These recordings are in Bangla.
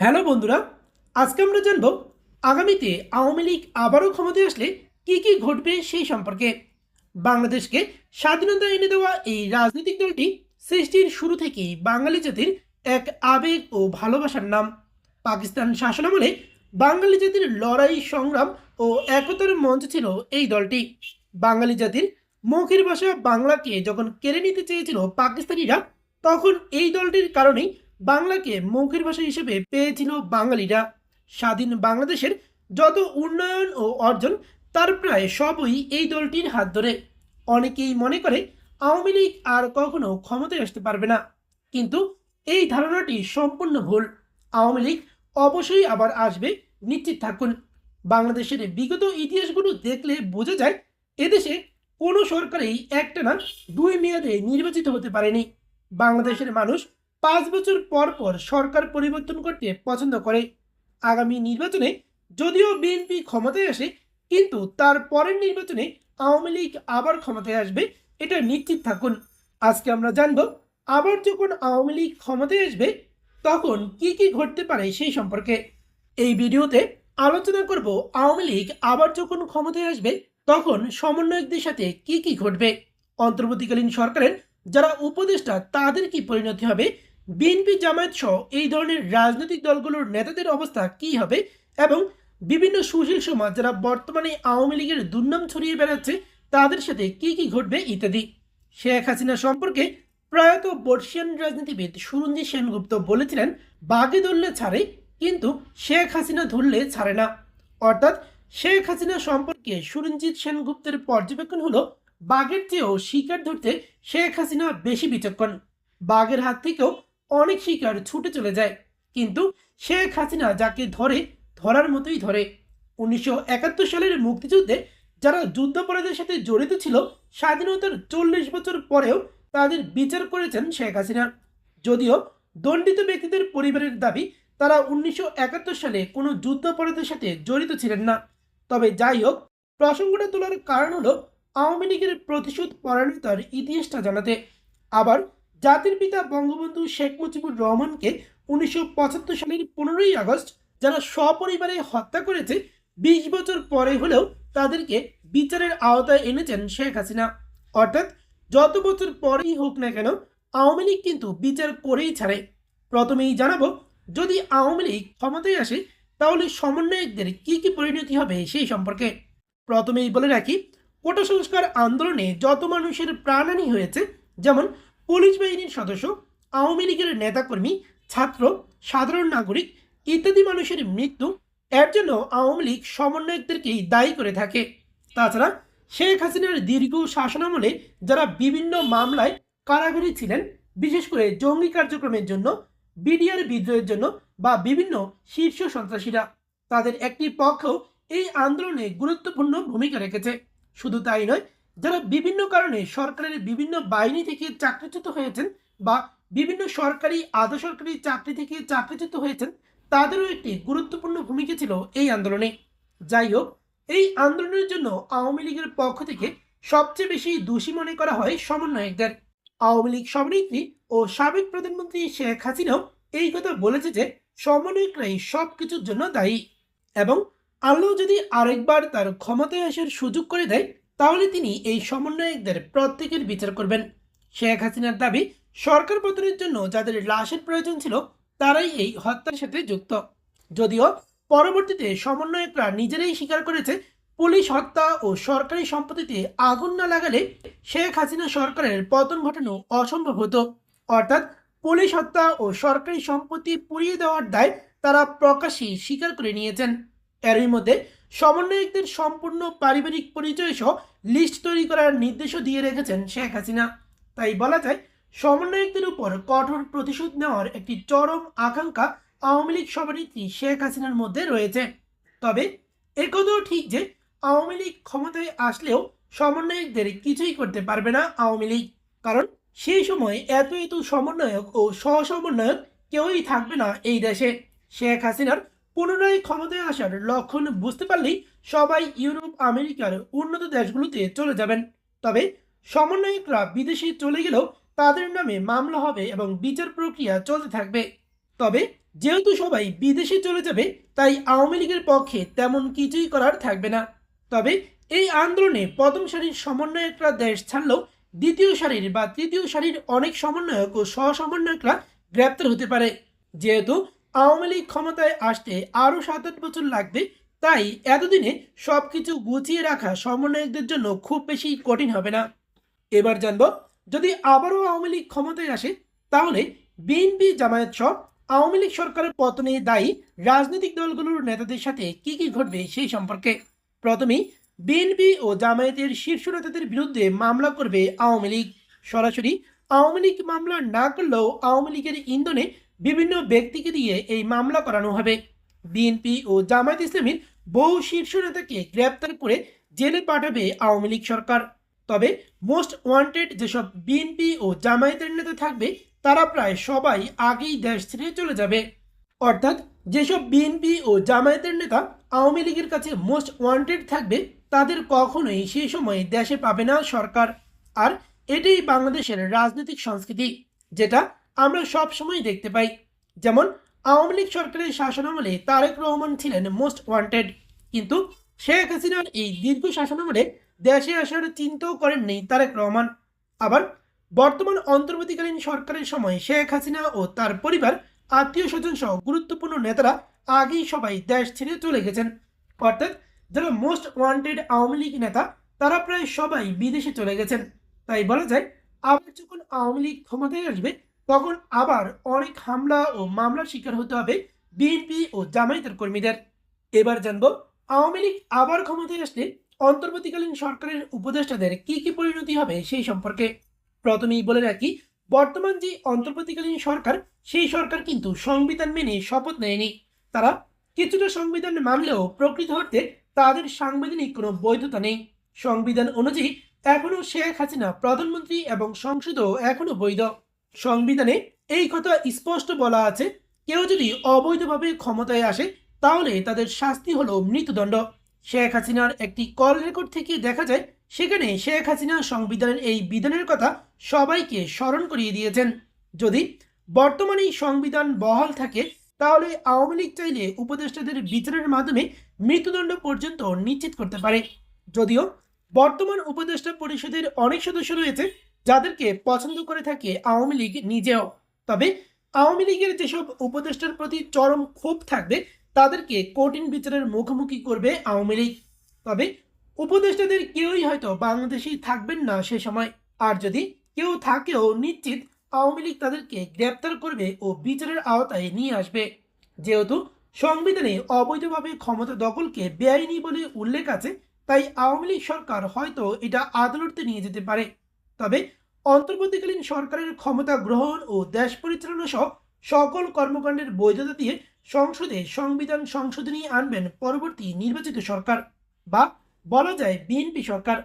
হ্যালো বন্ধুরা, আজকে আমরা জানব আগামীতে আওয়ামী লীগ আবারও ক্ষমতায় আসলে কি কি ঘটবে সেই সম্পর্কে। বাংলাদেশকে স্বাধীনতা এনে দেওয়া এই রাজনৈতিক দলটি সৃষ্টির শুরু থেকেই বাঙালি জাতির এক আবেগ ও ভালোবাসার নাম। পাকিস্তান শাসনামলে বাঙালি জাতির লড়াই, সংগ্রাম ও একতার মঞ্চ ছিল এই দলটি। বাঙালি জাতির মুখের ভাষা বাংলাকে যখন কেড়ে নিতে চেয়েছিল পাকিস্তানিরা, তখন এই দলটির কারণেই বাংলাকে মুখের ভাষা হিসেবে পেয়েছিল বাঙালিরা। স্বাধীন বাংলাদেশের যত উন্নয়ন ও অর্জন, তার প্রায় সবই এই দলটির হাত ধরে। অনেকেই মনে করে আওয়ামী লীগ আর কখনো ক্ষমতায় আসতে পারবে না। কিন্তু এই ধারণাটি সম্পূর্ণ ভুল। আওয়ামী লীগ অবশ্যই আবার আসবে, নিশ্চিত থাকুন। বাংলাদেশের বিগত ইতিহাসগুলো দেখলে বোঝা যায়, এদেশে কোনো সরকারই একটানা দুই মেয়াদে নির্বাচিত হতে পারেনি। বাংলাদেশের মানুষ পাঁচ বছর পর পর সরকার পরিবর্তন করতে পছন্দ করে। আগামী নির্বাচনে যদিও বিএনপি ক্ষমতায় আসে, কিন্তু তার পরের নির্বাচনে আওয়ামী লীগ আবার ক্ষমতায় আসবে, এটা নিশ্চিত থাকুন। আজকে আমরা জানব, আবার যখন আওয়ামী লীগ ক্ষমতায় আসবে, তখন কি কি ঘটতে পারে সেই সম্পর্কে। এই ভিডিওতে আলোচনা করব আওয়ামী লীগ আবার যখন ক্ষমতায় আসবে, তখন সমন্বয়কদের সাথে কি কি ঘটবে। অন্তর্বর্তীকালীন সরকারের যারা উপদেষ্টা, তাদের কি পরিণতি হবে বিএনপি জামায়াত সহ এই ধরনের রাজনৈতিক দলগুলোর নেতাদের অবস্থা কি হবে এবং বিভিন্ন সুশীল সমাজ যারা বর্তমানে আওয়ামী লীগের দুর্নাম ছড়িয়ে বেড়াচ্ছে, তাদের সাথে কি কি ঘটবে ইত্যাদি। শেখ হাসিনা সম্পর্কে প্রয়াত বর্ষিয়ান রাজনীতিবিদ সুরঞ্জিত সেনগুপ্ত বলেছিলেন বাঘে ধরলে ছাড়ে, কিন্তু শেখ হাসিনা ধরলে ছাড়ে না। অর্থাৎ শেখ হাসিনা সম্পর্কে সুরঞ্জিত সেনগুপ্তের পর্যবেক্ষণ হলো, বাঘের চেয়েও শিকার ধরতে শেখ হাসিনা বেশি বিচক্ষণ। বাঘের হাত থেকেও অনেক শিকার ছুটে চলে যায়। কিন্তু শেখ হাসিনা যাকে ধরে, ধরার মতোই ধরে। উনিশশো একাত্তর সালের মুক্তিযুদ্ধে যারা যুদ্ধাপরাধের সাথে জড়িত ছিল, স্বাধীনতার চল্লিশ বছর পরেও তাদের বিচার করেছেন শেখ হাসিনা। যদিও দণ্ডিত ব্যক্তিদের পরিবারের দাবি, তারা উনিশশো একাত্তর সালে কোনো যুদ্ধাপরাধের সাথে জড়িত ছিলেন না। তবে যাই হোক, প্রসঙ্গটা তোলার কারণ হলো আওয়ামী লীগের প্রতিশোধ পরায়ণতার ইতিহাসটা জানাতে। আবার জাতির পিতা বঙ্গবন্ধু শেখ মুজিবুর রহমানকে উনিশশো পঁচাত্তর সালের পনেরোই আগস্ট যারা সপরিবারে হত্যা করেছে, বিশ বছর পরে হলেও তাদেরকে বিচারের আওতায় এনেছেন শেখ হাসিনা। অর্থাৎ যত বছর পরেই হোক না কেন, আওয়ামী লীগ কিন্তু বিচার করেই ছাড়ে। প্রথমেই জানাব, যদি আওয়ামী লীগ ক্ষমতায় আসে, তাহলে সমন্বয়কদের কি কি পরিণতি হবে সেই সম্পর্কে। প্রথমেই বলে রাখি, কোটা সংস্কার আন্দোলনে যত মানুষের প্রাণহানি হয়েছে, যেমন পুলিশ বাহিনীর সদস্য, আওয়ামী লীগের নেতাকর্মী, ছাত্র, সাধারণ নাগরিক ইত্যাদি মানুষের মৃত্যু এর জন্য আওয়ামী লীগ সমন্বয়কদেরকেই দায়ী করে থাকে। তাছাড়া শেখ হাসিনার দীর্ঘ শাসনামলে যারা বিভিন্ন মামলায় কারাগারে ছিলেন, বিশেষ করে জঙ্গি কার্যক্রমের জন্য, বিডিআর বিদ্রোহের জন্য বা বিভিন্ন শীর্ষ সন্ত্রাসীরা, তাদের একটি পক্ষও এই আন্দোলনে গুরুত্বপূর্ণ ভূমিকা রেখেছে। শুধু তাই নয় যারা বিভিন্ন কারণে সরকারের বিভিন্ন বাহিনী থেকে চাকরিচ্যুত হয়েছেন বা বিভিন্ন সরকারি, আধা সরকারি চাকরি থেকে চাকরিচ্যুত হয়েছেন, তাদেরও একটি গুরুত্বপূর্ণ ভূমিকা ছিল এই আন্দোলনে। যাই হোক, এই আন্দোলনের জন্য আওয়ামী লীগের পক্ষ থেকে সবচেয়ে বেশি দোষী মনে করা হয় সমন্বয়কদের। আওয়ামী লীগ সভানেত্রী ও সাবেক প্রধানমন্ত্রী শেখ হাসিনাও এই কথা বলেছে যে সমন্বয়করাই সব কিছুর জন্য দায়ী এবং আল্লাহ যদি আরেকবার তার ক্ষমতায় আসার সুযোগ করে দেয় তাহলে তিনি এই সমন্বয়কদের প্রত্যেকের বিচার করবেন। শেখ হাসিনার দাবি, সরকার পতনের জন্য যাদের লাশের প্রয়োজন ছিল, তারাই এই হত্যার সাথে যুক্ত। যদিও পরবর্তীতে সমন্বয়করা নিজেরাই স্বীকার করেছে, পুলিশ হত্যা ও সরকারি সম্পত্তিতে আগুন না লাগালে শেখ হাসিনা সরকারের পতন ঘটানো অসম্ভব হতো। অর্থাৎ পুলিশ হত্যা ও সরকারি সম্পত্তি পুড়িয়ে দেওয়ার দায় তারা প্রকাশ্যেই স্বীকার করে নিয়েছেন। এরই মধ্যে সমন্বয়কদের সম্পূর্ণ পারিবারিক পরিচয় সহ লিস্ট তৈরি করার নির্দেশও দিয়ে রেখেছেন শেখ হাসিনা। তাই বলা যায়, সমন্বয়কদের উপর কঠোর প্রতিশোধ নেওয়ার একটি চরম আকাঙ্ক্ষা আওয়ামী লীগ সভানেত্রী শেখ হাসিনার মধ্যে রয়েছে। তবে একথাও ঠিক যে আওয়ামী লীগ ক্ষমতায় আসলেও সমন্বয়কদের কিছুই করতে পারবে না আওয়ামী লীগ। কারণ সেই সময় এত এত সমন্বয়ক ও সহসমন্বয়ক কেউই থাকবে না এই দেশে। শেখ হাসিনার পুনরায় ক্ষমতায় আসার লক্ষণ বুঝতে পারলেই সবাই ইউরোপ, আমেরিকার উন্নত দেশগুলোতে চলে যাবেন। তবে সমন্বয়করা বিদেশে চলে গেলেও তাদের নামে মামলা হবে এবং বিচার প্রক্রিয়া চলতে থাকবে। তবে যেহেতু সবাই বিদেশে চলে যাবে, তাই আওয়ামী লীগের পক্ষে তেমন কিছুই করার থাকবে না। তবে এই আন্দোলনে প্রথম সারির সমন্বয়করা দেশ ছাড়লেও দ্বিতীয় সারির বা তৃতীয় সারির অনেক সমন্বয়ক ও সহ সমন্বয়করা গ্রেপ্তার হতে পারে। যেহেতু আওয়ামী লীগ ক্ষমতায় আসতে আরও সাত আট বছর লাগবে, তাই এতদিনে সব কিছু গুছিয়ে রাখা সমন্বয়কদের জন্য খুব বেশি কঠিন হবে না। এবার জানব, যদি আবারও আওয়ামী লীগ ক্ষমতায় আসে, তাহলে বিএনপি জামায়াত সহ আওয়ামী লীগ সরকারের পতনে দায়ী রাজনৈতিক দলগুলোর নেতাদের সাথে কি কি ঘটবে সেই সম্পর্কে। প্রথমেই, বিএনপি ও জামায়াতের শীর্ষ নেতাদের বিরুদ্ধে মামলা করবে আওয়ামী লীগ। সরাসরি আওয়ামী লীগ মামলা না করলেও আওয়ামী লীগের ইন্ধনে বিভিন্ন ব্যক্তিকে দিয়ে এই মামলা করানো হবে। বিএনপি ও জামায়াত ইসলামীর বহু শীর্ষ নেতাকে গ্রেপ্তার করে জেলে পাঠাবে আওয়ামী লীগ সরকার। তবে মোস্ট ওয়ান্টেড যেসব বিএনপি ও জামায়াতের নেতা থাকবে, তারা প্রায় সবাই আগেই দেশ ছেড়ে চলে যাবে। অর্থাৎ যেসব বিএনপি ও জামায়াতের নেতা আওয়ামী লীগের কাছে মোস্ট ওয়ান্টেড থাকবে, তাদের কখনোই সেই সময় দেশে পাবে না সরকার। আর এটাই বাংলাদেশের রাজনৈতিক সংস্কৃতি, যেটা আমরা সব সময় দেখতে পাই, যেমন আওয়ামী লীগ সরকারের শাসনামলে তারেক রহমান ছিলেন মোস্ট ওয়ান্টেড কিন্তু শেখ হাসিনার এই দীর্ঘ শাসনামলে দেশে আসার চিন্তাও করেননি তারেক রহমান। আবার বর্তমান অন্তর্বর্তীকালীন সরকারের সময় শেখ হাসিনা ও তার পরিবার আত্মীয় স্বজন সহ গুরুত্বপূর্ণ নেতারা আগেই সবাই দেশ ছেড়ে চলে গেছেন। অর্থাৎ যারা মোস্ট ওয়ান্টেড আওয়ামী লীগ নেতা, তারা প্রায় সবাই বিদেশে চলে গেছেন। তাই বলা যায়, আবার যখন আওয়ামী লীগ ক্ষমতায় আসবে তখন আবার অনেক হামলা ও মামলার শিকার হতে হবে বিএনপি ও জামায়াতের কর্মীদের। এবার জানব, আওয়ামী লীগ আবার ক্ষমতায় আসলে অন্তর্বর্তীকালীন সরকারের উপদেষ্টাদের কি কি পরিণতি হবে সেই সম্পর্কে। প্রথমেই বলে রাখি, বর্তমান যে অন্তর্বর্তীকালীন সরকার, সেই সরকার কিন্তু সংবিধান মেনে শপথ নেয়নি। তারা কিছুটা সংবিধান মানলেও প্রকৃত অর্থে তাদের সাংবিধানিক কোনো বৈধতা নেই। সংবিধান অনুযায়ী এখনও শেখ হাসিনা প্রধানমন্ত্রী এবং সংসদও এখনও বৈধ। সংবিধানে এই কথা স্পষ্ট বলা আছে, কেউ যদি অবৈধভাবে ক্ষমতায় আসে, তাহলে তাদের শাস্তি হলো মৃত্যুদণ্ড। শেখ হাসিনার একটি কল রেকর্ড থেকে দেখা যায়, সেখানে শেখ হাসিনা সংবিধানের এই বিধানের কথা সবাইকে স্মরণ করিয়ে দিয়েছেন। যদি বর্তমানে সংবিধান বহাল থাকে, তাহলে আওয়ামী লীগ চাইলে উপদেষ্টাদের বিচারের মাধ্যমে মৃত্যুদণ্ড পর্যন্ত নিশ্চিত করতে পারে। যদিও বর্তমান উপদেষ্টা পরিষদের অনেক সদস্য রয়েছে যাদেরকে পছন্দ করে থাকে আওয়ামী লীগ নিজেও। তবে আওয়ামী লীগের যেসব উপদেষ্টার প্রতি চরম ক্ষোভ থাকবে, তাদেরকে কঠিন বিচারের মুখোমুখি করবে আওয়ামী লীগ। তবে উপদেষ্টাদের কেউই হয়তো বাংলাদেশেই থাকবেন না সে সময়। আর যদি কেউ থাকেও, নিশ্চিত আওয়ামী লীগ তাদেরকে গ্রেপ্তার করবে ও বিচারের আওতায় নিয়ে আসবে। যেহেতু সংবিধানে অবৈধভাবে ক্ষমতা দখলকে বেআইনি বলে উল্লেখ আছে, তাই আওয়ামী লীগ সরকার হয়তো এটা আদালতে নিয়ে যেতে পারে। তবে অন্তর্বর্তীকালীন সরকারের ক্ষমতা গ্রহণ ও দেশ পরিচালনা সহ সকল কর্মকাণ্ডের বৈধতা দিয়ে সংসদে সংবিধান সংশোধনী আনবেন পরবর্তী নির্বাচিত সরকার বা বলা যায় বিএনপি সরকার।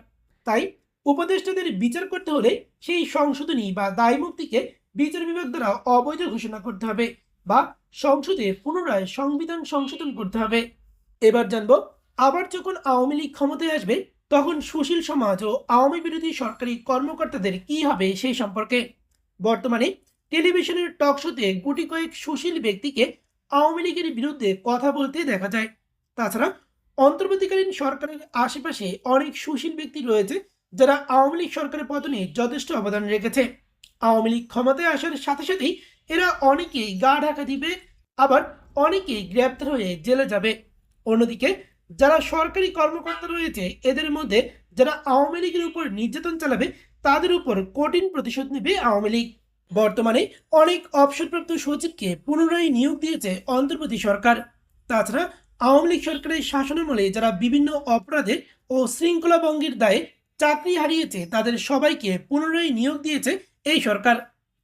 তাই উপদেষ্টাদের বিচার করতে হলে সেই সংশোধনী বা দায়মুক্তিকে বিচার বিভাগ দ্বারা অবৈধ ঘোষণা করতে হবে বা সংসদে পুনরায় সংবিধান সংশোধন করতে হবে। এবার জানব, আবার যখন আওয়ামী লীগ ক্ষমতায় আসবে তখন সুশীল সমাজ ও আওয়ামী বিরোধী সরকারি কর্মকর্তাদের কি হবে সেই সম্পর্কে বর্তমানে টেলিভিশনের টক শোতে গুটি কয়েক সুশীল ব্যক্তিকে আওয়ামী লীগের বিরুদ্ধে কথা বলতে দেখা যায়। তাছাড়া অন্তর্বর্তীকালীন সরকারের আশেপাশে অনেক সুশীল ব্যক্তি রয়েছে যারা আওয়ামী লীগ সরকারের পতনে যথেষ্ট অবদান রেখেছে। আওয়ামী লীগ ক্ষমতায় আসার সাথে সাথেই এরা অনেকেই গা ঢাকা দিবে, আবার অনেকেই গ্রেপ্তার হয়ে জেলে যাবে। অন্যদিকে যারা সরকারি কর্মকর্তা রয়েছে, এদের মধ্যে যারা আওয়ামী লীগের উপর নির্যাতন চালাবে, তাদের উপর কঠিন প্রতিশোধ নেবে আওয়ামী লীগ। বর্তমানে অনেক অবসরপ্রাপ্ত সচিবকে পুনরায় নিয়োগ দিয়েছে অন্তর্বর্তী সরকার। তাছাড়া আওয়ামী লীগ সরকারের শাসনামলে যারা বিভিন্ন অপরাধে ও শৃঙ্খলা ভঙ্গের দায়ে চাকরি হারিয়েছে, তাদের সবাইকে পুনরায় নিয়োগ দিয়েছে এই সরকার।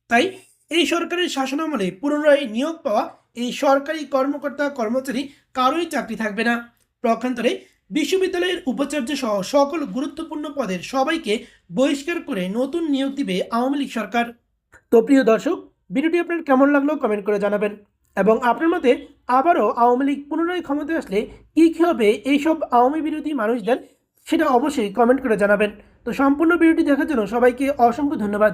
তাই এই সরকারের শাসনামলে পুনরায় নিয়োগ পাওয়া এই সরকারি কর্মকর্তা কর্মচারী কারোই চাকরি থাকবে না। পক্ষান্তরে বিশ্ববিদ্যালয়ের উপাচার্য সহ সকল গুরুত্বপূর্ণ পদের সবাইকে বহিষ্কার করে নতুন নিয়োগ দিবে আওয়ামী লীগ সরকার। তো প্রিয় দর্শক, ভিডিওটি আপনার কেমন লাগল কমেন্ট করে জানাবেন। এবং আপনার মতে আবারও আওয়ামী লীগ পুনরায় ক্ষমতায় আসলে কী কী হবে, এইসব আওয়ামী বিরোধী মানুষদের সেটা অবশ্যই কমেন্ট করে জানাবেন। তো সম্পূর্ণ ভিডিওটি দেখার জন্য সবাইকে অসংখ্য ধন্যবাদ।